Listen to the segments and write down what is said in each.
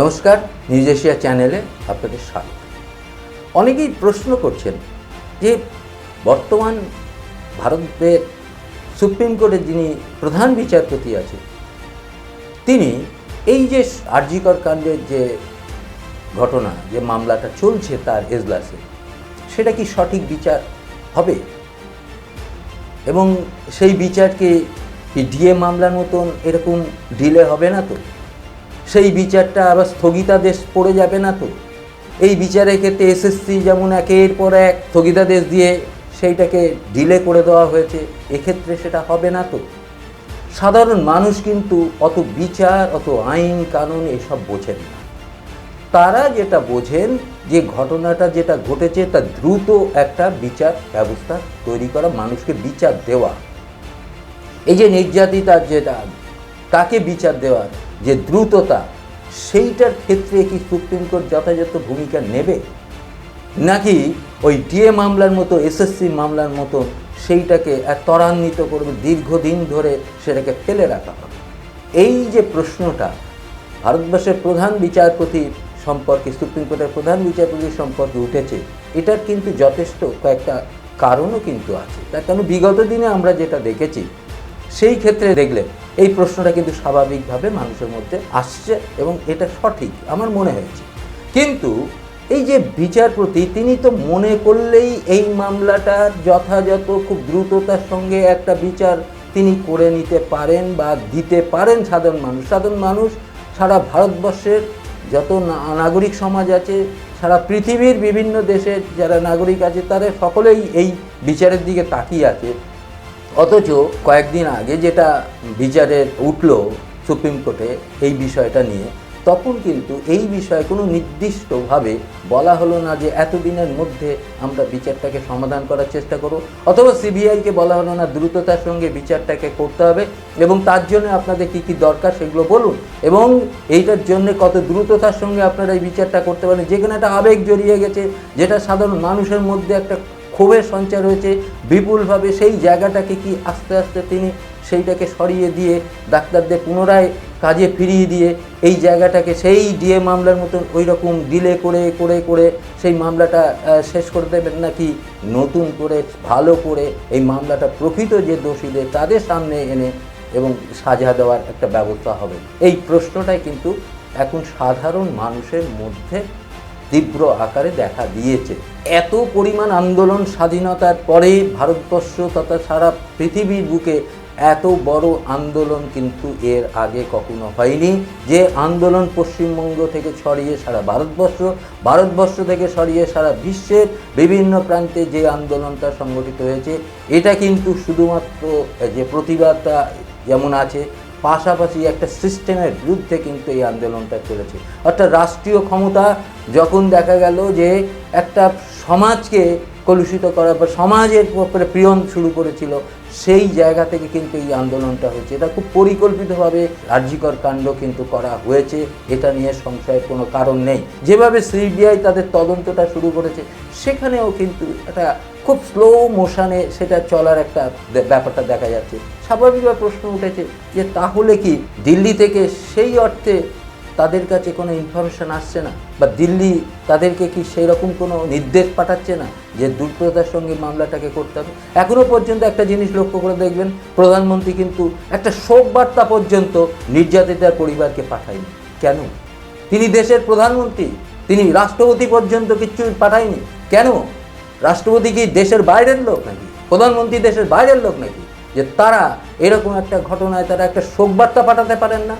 নমস্কার news Asia চ্যানেলে আপনাদের স্বাগত। অনেকেই প্রশ্ন করছেন যে বর্তমান ভারতের সুপ্রিম কোর্টের যিনি প্রধান বিচারপতি আছেন, তিনি এই যে আরজিকর কাণ্ডের যে ঘটনা, যে মামলাটা চলছে তার এজলাসে, সেটা কি সঠিক বিচার হবে? এবং সেই বিচারকে কি ডিএ মামলার মতন এরকম ডিলে হবে না তো? সেই বিচারটা আবার স্থগিতাদেশ পড়ে যাবে না তো? এই বিচারের ক্ষেত্রে এসএসসি যেমন একের পর এক স্থগিতাদেশ দিয়ে সেইটাকে ডিলে করে দেওয়া হয়েছে, এক্ষেত্রে সেটা হবে না তো? সাধারণ মানুষ কিন্তু অত বিচার, অত আইন, কানুন এসব বোঝেন না। তারা যেটা বোঝেন, যে ঘটনাটা যেটা ঘটেছে, তা দ্রুত একটা বিচার ব্যবস্থা তৈরি করা, মানুষকে বিচার দেওয়া। এই যে নির্যাতিতার যেটা তাকে বিচার দেওয়ার যে দ্রুততা, সেইটার ক্ষেত্রে কি সুপ্রিম কোর্ট যথাযথ ভূমিকা নেবে? নাকি ওই ডিএ মামলার মতো, এসএসসি মামলার মতো, সেইটাকে ত্বরান্বিত করবে, দীর্ঘদিন ধরে সেটাকে ফেলে রাখা হবে? এই যে প্রশ্নটা, ভারতবর্ষের প্রধান বিচারপতি সম্পর্কে, সুপ্রিম কোর্টের প্রধান বিচারপতি সম্পর্কে উঠেছে, এটার কিন্তু যথেষ্ট কয়েকটা কারণও কিন্তু আছে। তার কারণ বিগত দিনে আমরা যেটা দেখেছি, সেই ক্ষেত্রে দেখলে এই প্রশ্নটা কিন্তু স্বাভাবিকভাবে মানুষের মধ্যে আসছে এবং এটা সঠিক, আমার মনে হয়েছে। কিন্তু এই যে বিচারপতি, তিনি তো মনে করলেই এই মামলাটার যথাযথ, খুব দ্রুততার সঙ্গে একটা বিচার তিনি করে নিতে পারেন বা দিতে পারেন সাধারণ মানুষ। সাধারণ মানুষ সারা ভারতবর্ষের যত নাগরিক সমাজ আছে, সারা পৃথিবীর বিভিন্ন দেশের যারা নাগরিক আছে তারা সকলেই এই বিচারের দিকে তাকিয়ে আছে। অথচ কয়েকদিন আগে যেটা বিচারের উঠল সুপ্রিম কোর্টে এই বিষয়টা নিয়ে, তখন কিন্তু এই বিষয়ে কোনো নির্দিষ্টভাবে বলা হলো না যে এতদিনের মধ্যে আমরা বিচারটাকে সমাধান করার চেষ্টা করব, অথবা সিবিআইকে বলা হলো না দ্রুততার সঙ্গে বিচারটাকে করতে হবে, এবং তার জন্য আপনাদের কী কী দরকার সেগুলো বলুন। এবং এইটার জন্য কত দ্রুততার সঙ্গে আপনারা এই বিচারটা করতে পারেন, যেখানে একটা আবেগ জড়িয়ে গেছে, যেটা সাধারণ মানুষের মধ্যে একটা ক্ষোভের সঞ্চার হয়েছে, বিপুলভাবে সেই জায়গাটাকে কি আস্তে আস্তে তিনি সেইটাকে সরিয়ে দিয়ে ডাক্তারদের পুনরায় কাজে ফিরিয়ে দিয়ে এই জায়গাটাকে সেই ডিএ মামলার মতন ওই রকম ডিলে করে করে করে সেই মামলাটা শেষ করে দেবেন নাকি? নতুন করে, ভালো করে এই মামলাটা প্রকৃত যে দোষীদের তাদের সামনে এনে এবং সাজা দেওয়ার একটা ব্যবস্থা হবে। এই প্রশ্নটাই কিন্তু এখন সাধারণ মানুষের মধ্যে তীব্র আকারে দেখা দিয়েছে। এত পরিমাণ আন্দোলন স্বাধীনতার পরে ভারতবর্ষ তথা সারা পৃথিবীর বুকে এত বড় আন্দোলন কিন্তু এর আগে কখনো হয়নি। যে আন্দোলন পশ্চিমবঙ্গ থেকে ছড়িয়ে সারা ভারতবর্ষ ভারতবর্ষ থেকে ছড়িয়ে সারা বিশ্বের বিভিন্ন প্রান্তে যে আন্দোলনটা সংগঠিত হয়েছে, এটা কিন্তু শুধুমাত্র যে প্রতিবাদটা যেমন আছে পাশাপাশি একটা সিস্টেমের বিরুদ্ধে কিন্তু এই আন্দোলনটা চলেছে। অর্থাৎ রাষ্ট্রীয় ক্ষমতা যখন দেখা গেল যে একটা সমাজকে কলুষিত করার পর সমাজের উপরে প্রিয়ন শুরু করেছিল, সেই জায়গা থেকে কিন্তু এই আন্দোলনটা হয়েছে। এটা খুব পরিকল্পিতভাবে রাজ্যিকর কাণ্ড কিন্তু করা হয়েছে, এটা নিয়ে সংশয়ের কোনো কারণ নেই। যেভাবে সিবিআই তাদের তদন্তটা শুরু করেছে, সেখানেও কিন্তু একটা খুব স্লো মোশনে সেটা চলার একটা ব্যাপারটা দেখা যাচ্ছে। স্বাভাবিকভাবে প্রশ্ন উঠেছে যে তাহলে কি দিল্লি থেকে সেই অর্থে তাদের কাছে কোনো ইনফরমেশন আসছে না? বা দিল্লি তাদেরকে কি সেই রকম কোনো নির্দেশ পাঠাচ্ছে না যে দ্রুততার সঙ্গে মামলাটাকে করতে হবে? এখনও পর্যন্ত একটা জিনিস লক্ষ্য করে দেখবেন, প্রধানমন্ত্রী কিন্তু একটা শোক বার্তা পর্যন্ত নির্যাতিতার পরিবারকে পাঠায়নি। কেন? তিনি দেশের প্রধানমন্ত্রী, তিনি রাষ্ট্রপতি পর্যন্ত কিচ্ছু পাঠায়নি। কেন? রাষ্ট্রপতি কি দেশের বাইরের লোক নাকি? প্রধানমন্ত্রী দেশের বাইরের লোক নাকি? যে তারা এরকম একটা ঘটনায় তারা একটা শোক বার্তা পাঠাতে পারেন না?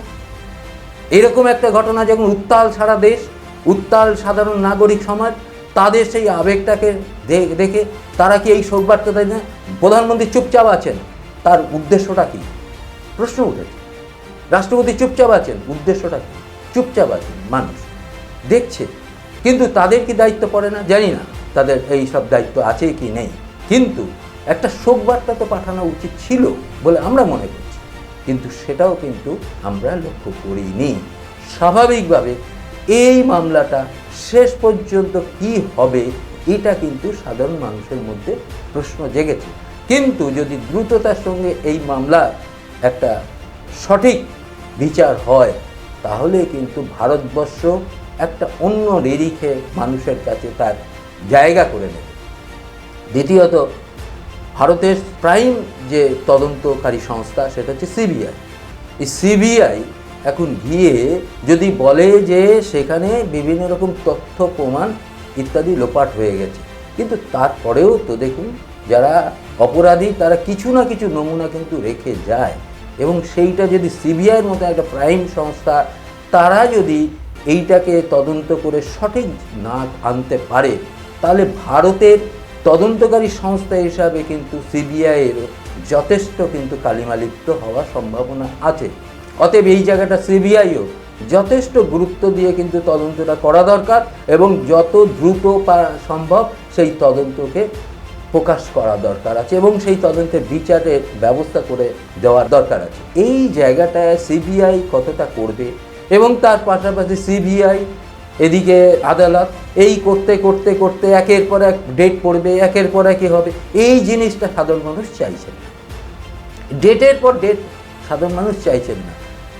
এরকম একটা ঘটনা যখন উত্তাল সারা দেশ, উত্তাল সাধারণ নাগরিক সমাজ, তাদের সেই আবেগটাকে দেখে তারা কি এই শোকবার্তা দেয় না? প্রধানমন্ত্রী চুপচাপ আছেন, তার উদ্দেশ্যটা কি? প্রশ্ন উঠেছে। রাষ্ট্রপতি চুপচাপ আছেন, উদ্দেশ্যটা কি? চুপচাপ আছেন মানুষ। দেখছে, কিন্তু তাদের কি দায়িত্ব পড়ে না? জানি না। তাদের এই সব দায়িত্ব আছে কি নেই। কিন্তু একটা শোকবার্তা তো পাঠানো উচিত ছিল বলে আমরা মনে করছি। কিন্তু সেটাও কিন্তু আমরা লক্ষ্য করিনি। স্বাভাবিকভাবে এই মামলাটা শেষ পর্যন্ত কি হবে, এটা কিন্তু সাধারণ মানুষের মধ্যে প্রশ্ন জেগেছে। কিন্তু যদি দ্রুততার সঙ্গে এই মামলা একটা সঠিক বিচার হয়, তাহলে কিন্তু ভারতবর্ষ একটা অন্য নিরিখে মানুষের কাছে তার জায়গা করে নেবে। দ্বিতীয়ত, ভারতের প্রাইম যে তদন্তকারী সংস্থা, সেটা হচ্ছে সিবিআই এই সিবিআই এখন গিয়ে যদি বলে যে সেখানে বিভিন্ন রকম তথ্য, প্রমাণ ইত্যাদি লোপাট হয়ে গেছে, কিন্তু তারপরেও তো দেখুন, যারা অপরাধী, তারা কিছু না কিছু নমুনা কিন্তু রেখে যায়। এবং সেইটা যদি সিবিআইয়ের মতো একটা প্রাইম সংস্থা, তারা যদি এইটাকে তদন্ত করে সঠিক না আনতে পারে তাহলে ভারতের তদন্তকারী সংস্থা হিসাবে কিন্তু সিবিআইয়ের যথেষ্ট কিন্তু কালিমালিপ্ত হওয়ার সম্ভাবনা আছে। অতএব এই জায়গাটা সিবিআইও যথেষ্ট গুরুত্ব দিয়ে কিন্তু তদন্তটা করা দরকার এবং যত দ্রুত সম্ভব সেই তদন্তকে প্রকাশ করা দরকার আছে এবং সেই তদন্তের বিচারের ব্যবস্থা করে দেওয়ার দরকার আছে। এই জায়গাটায় সিবিআই কতটা করবে এবং তার পাশাপাশি সিবিআই এদিকে আদালত এই করতে করতে করতে একের পর এক ডেট পড়বে, একের পর একই হবে। এই জিনিসটা সাধারণ মানুষ চাইছে না। ডেটের পর ডেট সাধারণ মানুষ চাইছেন না।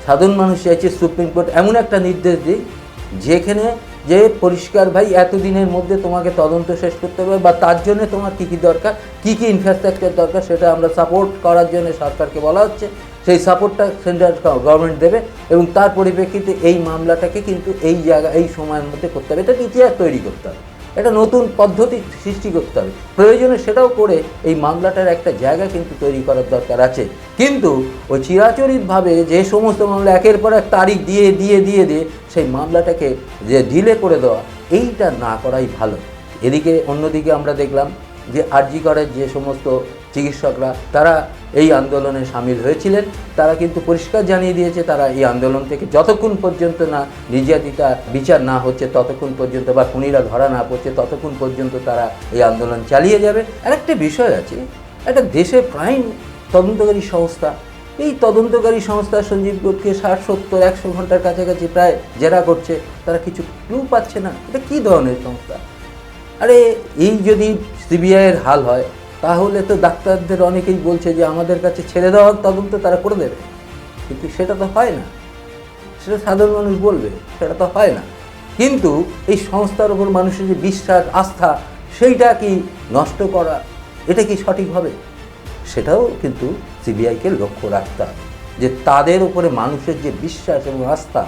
সাধারণ মানুষ চাইছে সুপ্রিম কোর্ট এমন একটা নির্দেশ দিক, যেখানে যে পরিষ্কার ভাই এতদিনের মধ্যে তোমাকে তদন্ত শেষ করতে হবে বা তার জন্য তোমার কী কী দরকার, কী কী ইনফ্রাস্ট্রাকচার দরকার, সেটা আমরা সাপোর্ট করার জন্য সরকারকে বলা হচ্ছে। সেই সাপোর্টটা সেন্ট্রাল গভর্নমেন্ট দেবে এবং তার পরিপ্রেক্ষিতে এই মামলাটাকে কিন্তু এই জায়গা, এই সময়ের মধ্যে করতে হবে। এটা ইতিহাস তৈরি করতে হবে। একটা নতুন পদ্ধতি সৃষ্টি করতে হবে। প্রয়োজনে সেটাও করে এই মামলাটার একটা জায়গা কিন্তু তৈরি করার দরকার আছে। কিন্তু ওই চিরাচরিতভাবে যে সমস্ত মামলা একের পর এক তারিখ দিয়ে দিয়ে দিয়ে দিয়ে সেই মামলাটাকে যে ডিলে করে দেওয়া, এইটা না করাই ভালো। এদিকে, অন্যদিকে আমরা দেখলাম যে আরজি করার যে সমস্ত চিকিৎসকরা, তারা এই আন্দোলনে সামিল হয়েছিলেন। তারা কিন্তু পরিষ্কার জানিয়ে দিয়েছে, তারা এই আন্দোলন থেকে যতক্ষণ পর্যন্ত না নির্যাতিতা বিচার না হচ্ছে, ততক্ষণ পর্যন্ত বা খুনিরা ধরা না পড়ছে, ততক্ষণ পর্যন্ত তারা এই আন্দোলন চালিয়ে যাবে। আরেকটা বিষয় আছে, একটা দেশের প্রাইম তদন্তকারী সংস্থা। এই তদন্তকারী সংস্থা সঞ্জীব গোটকে ষাট, সত্তর, একশো ঘণ্টার কাছাকাছি প্রায় জেরা করছে। তারা কিছু ক্লু পাচ্ছে না। এটা কী ধরনের সংস্থা? আরে, এই যদি সিবিআইয়ের হাল হয় তাহলে তো ডাক্তারদের অনেকেই বলছে যে আমাদের কাছে ছেড়ে দেওয়া তদন্ত তারা করে দেবে। কিন্তু সেটা তো হয় না। সেটা সাধারণ মানুষ বলবে, সেটা তো হয় না। কিন্তু এই সংস্থার উপর মানুষের যে বিশ্বাস, আস্থা, সেইটা কি নষ্ট করা, এটা কি সঠিক হবে? সেটাও কিন্তু সিবিআইকে লক্ষ্য রাখতে হবে। যে তাদের উপরে মানুষের যে বিশ্বাস এবং আস্থা,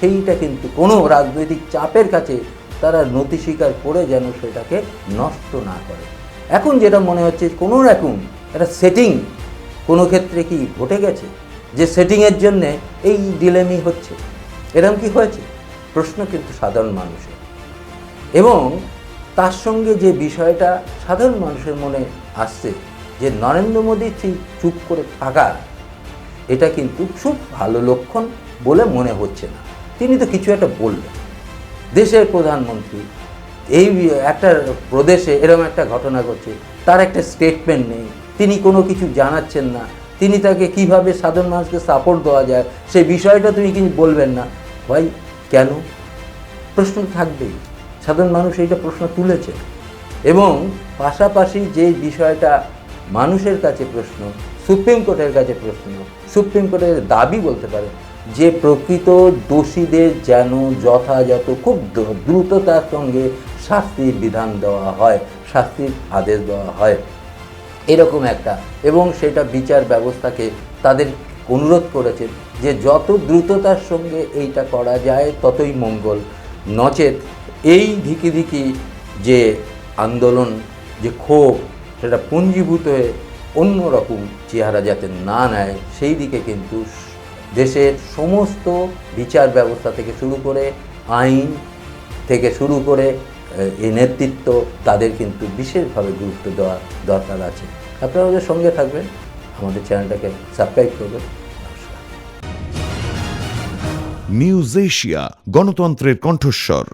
সেইটা কিন্তু কোনো রাজনৈতিক চাপের কাছে তারা নথি স্বীকার করে যেন সেটাকে নষ্ট না করে। এখন যেটা মনে হচ্ছে কোনো রকম একটা সেটিং কোনো ক্ষেত্রে কি ঘটে গেছে? যে সেটিংয়ের জন্যে এই ডিলেমি হচ্ছে। এরকম কি হয়েছে? প্রশ্ন কিন্তু সাধারণ মানুষের। এবং তার সঙ্গে যে বিষয়টা সাধারণ মানুষের মনে আসছে, যে নরেন্দ্র মোদী ঠিক চুপ করে থাকা এটা কিন্তু খুব ভালো লক্ষণ বলে মনে হচ্ছে না। তিনি তো কিছু একটা বললেন। দেশের প্রধানমন্ত্রী এই একটা প্রদেশে এরকম একটা ঘটনা ঘটছে। তার একটা স্টেটমেন্ট নেই। তিনি কোনো কিছু জানাচ্ছেন না। তিনি তাকে কীভাবে সাধারণ মানুষকে সাপোর্ট দেওয়া যায় সেই বিষয়টা তুমি কিন্তু বলবেন না। ভাই, কেন? প্রশ্ন থাকবেই। সাধারণ মানুষ এইটা প্রশ্ন তুলেছে। এবং পাশাপাশি যে বিষয়টা মানুষের কাছে প্রশ্ন, সুপ্রিম কোর্টের কাছে প্রশ্ন, সুপ্রিম কোর্টের দাবি বলতে পারে, যে প্রকৃত দোষীদের যেন যথাযথ, খুব দ্রু- দ্রুততার সঙ্গে শাস্তির বিধান দেওয়া হয়, শাস্তির আদেশ দেওয়া হয়। এরকম একটা। এবং সেটা বিচার ব্যবস্থাকে তাদের অনুরোধ করেছে যে যত দ্রুততার সঙ্গে এইটা করা যায়, ততই মঙ্গল। নচেত এই ধিকি ধিকি যে আন্দোলন, যে ক্ষোভ, সেটা পুঞ্জীভূত হয়ে অন্যরকম চেহারা যাতে না নেয়, সেই দিকে কিন্তু দেশের সমস্ত বিচার ব্যবস্থা থেকে শুরু করে, আইন থেকে শুরু করে এই নেতৃত্ব তাদের কিন্তু বিশেষভাবে গুরুত্ব দেওয়া দরকার আছে। আপনারা ওদের সঙ্গে থাকবেন। আমাদের চ্যানেলটাকে সাবস্ক্রাইব করবেন। নিউজ এশিয়া, গণতন্ত্রের কণ্ঠস্বর।